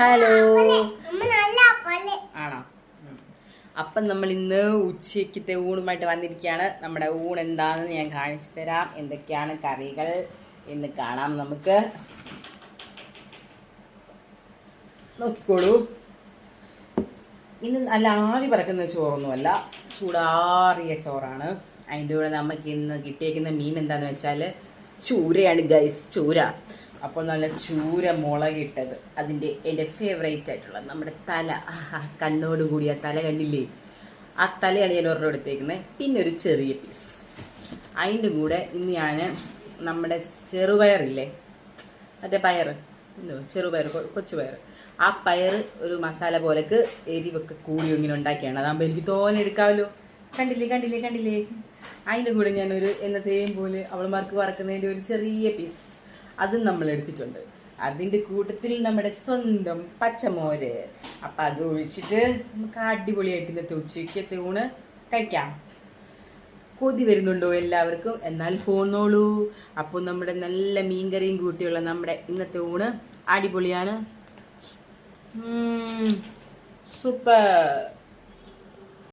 Hello. ആണോ. അപ്പം നമ്മൾ ഇന്ന് ഉച്ചയ്ക്കത്തെ ഊണുമായിട്ട് വന്നിരിക്കുകയാണ്. നമ്മുടെ ഊൺ എന്താണെന്ന് ഞാൻ കാണിച്ചു തരാം. എന്തൊക്കെയാണ് കറികൾ എന്ന് കാണാം നമുക്ക്. നോക്കിക്കോളൂ. ഇന്ന് നല്ല ആവി പറക്കുന്ന ചോറൊന്നുമല്ല. ചൂടാറിയ ചോറാണ്. അതിന്റെ കൂടെ നമുക്ക് ഇന്ന് കിട്ടിയേക്കുന്ന മീൻ എന്താണെന്ന് വെച്ചാൽ ചൂരയാണ് ഗൈസ് ചൂര. അപ്പോൾ നല്ല ചൂര മുളകിട്ടത്. അതിന്റെ എന്റെ ഫേവറേറ്റ് ആയിട്ടുള്ള നമ്മുടെ തല. കണ്ണോട് കൂടിയ തല കണ്ടില്ലേ? ആ തലയാണ് ഞാൻ ഒരെണ്ണം എടുത്തേക്കുന്നത് പിന്നെ ഒരു ചെറിയ പീസ് അതിന്റെ കൂടെ ഇന്ന് ഞാൻ നമ്മുടെ ചെറുപയറില്ലേ? മറ്റേ പയർ. എന്തോ ചെറുപയർ കൊച്ചുപയർ കൊച്ചു പയർ. ആ പയർ ഒരു മസാല പോലക്ക് എരിവൊക്കെ കൂടി ഇങ്ങനെ ഉണ്ടാക്കിയാണ്. അതാകുമ്പോൾ എനിക്ക് തോനെ എടുക്കാമല്ലോ കണ്ടില്ലേ കണ്ടില്ലേ കണ്ടില്ലേ? അതിന്റെ കൂടെ ഞാനൊരു എന്നത്തെയും പോലെ അവൾമാർക്ക് വറക്കുന്നതിന്റെ ഒരു ചെറിയ പീസ് അതും നമ്മൾ എടുത്തിട്ടുണ്ട്. അതിന്റെ കൂട്ടത്തിൽ നമ്മുടെ സ്വന്തം പച്ചമോര്. അപ്പം അത് ഒഴിച്ചിട്ട് നമുക്ക് അടിപൊളിയായിട്ട് ഇന്നത്തെ ഉച്ചയ്ക്കത്തെ ഊണ് കഴിക്കാം. കൊതി വരുന്നുണ്ടോ എല്ലാവർക്കും? എന്നാൽ പോന്നോളൂ. അപ്പോൾ നമ്മുടെ നല്ല മീൻകറിയും കൂട്ടിയുള്ള നമ്മുടെ ഇന്നത്തെ ഊണ് അടിപൊളിയാണ്. സൂപ്പർ.